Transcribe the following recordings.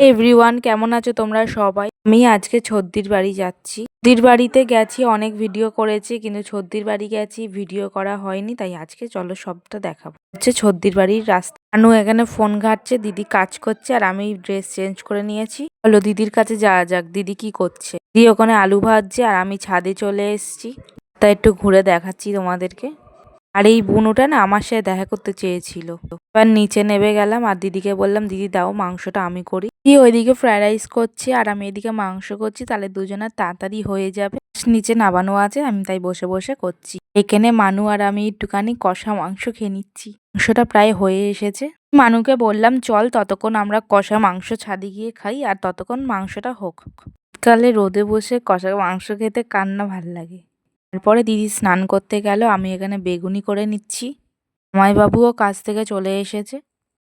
Everyone কেমন আছো তোমরা সবাই? আমি আজকে ছদ্দির বাড়ি যাচ্ছি। ছদ্দির বাড়িতে গেছি, অনেক ভিডিও করেছি, কিন্তু ছদ্দির বাড়ি গেছি ভিডিও করা হয়নি, তাই আজকে চলো সবটা দেখাবো। হচ্ছে ছদ্দির বাড়ির রাস্তা। আনু এখানে ফোন ঘাটছে, দিদি কাজ করছে, আর আমি ড্রেস চেঞ্জ করে নিয়েছি। হলো দিদির কাছে যাওয়া যাক, দিদি কি করছে। দিদি ওখানে আলু ভাজছে, আর আমি ছাদে চলে এসেছি। তাই একটু ঘুরে দেখাচ্ছি তোমাদেরকে। আর এই বুনুটা না আমার সাথে দেখা করতে চেয়েছিল। এবার নিচে নেমে গেলাম আর দিদিকে বললাম, দিদি, দাও মাংসটা আমি করি। দিয়ে ওইদিকে ফ্রাইড রাইস করছি আর আমি এদিকে মাংস করছি, তাহলে দুজনের তাড়াতাড়ি হয়ে যাবে। নিচে নাবানো আছে, আমি তাই বসে বসে করছি। এখানে মানু আর আমি একটুখানি কষা মাংস খেয়ে নিচ্ছি। মাংসটা প্রায় হয়ে এসেছে। মানুকে বললাম, চল ততক্ষণ আমরা কষা মাংস ছাদি গিয়ে খাই আর ততক্ষণ মাংসটা হোক। শীতকালে রোদে বসে কষা মাংস খেতে কান্না ভালো লাগে। তারপরে দিদি স্নান করতে গেল, আমি এখানে বেগুনি করে নিচ্ছি। জামাইবাবুও কাজ থেকে চলে এসেছে।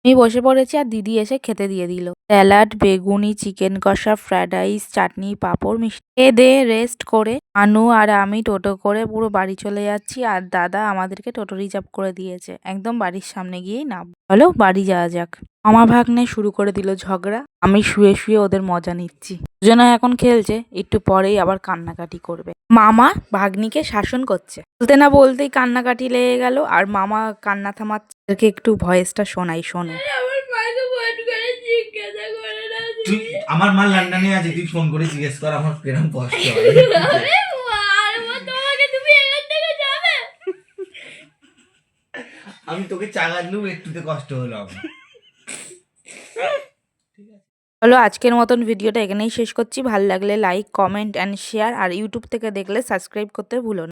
আমি বসে পড়েছি আর দিদি এসে খেতে দিয়ে দিল। স্যালাড, বেগুনি, চিকেন কষা ফ্রাইড রাইস, চাটনি, পাঁপড়, মিষ্টি। এ দে রেস্ট করে আনু আর আমি টোটো করে পুরো বাড়ি চলে যাচ্ছি আর দাদা আমাদেরকে টোটো রিজার্ভ করে দিয়েছে। একদম বাড়ির সামনে গিয়েই নাম। হলো বাড়ি যাওয়া যাক। আমার ভাগ্নে শুরু করে দিল ঝগড়া। আমি শুয়ে শুয়ে ওদের মজা নিচ্ছি। দুজনে এখন খেলছে একটু পরেই আবার কান্নাকাটি করবে। মামা ভাগ্নিকে শাসন করছে। বলতে না বলতেই কান্নাকাটি লেগে গেল আর মামা কান্না থামাচ্ছে। একটু ভয়েসটা শোনাই শোনো। আমার তুই মা লন্ডনে আছে তুই ফোন করে জিজ্ঞেস কর আমার কিরম কষ্ট হয়। আরে মা, মা তোমাকে তুমি এখান থেকে যাবে? আমি তোকে চাগালেও একটুতে কষ্ট হলো আমার। হলো আজকের মতন ভিডিওটা এখানেই শেষ করছি। ভালো লাগলে লাইক কমেন্ট অ্যান্ড শেয়ার আর ইউটিউব থেকে দেখলে সাবস্ক্রাইব করতে ভুলো না।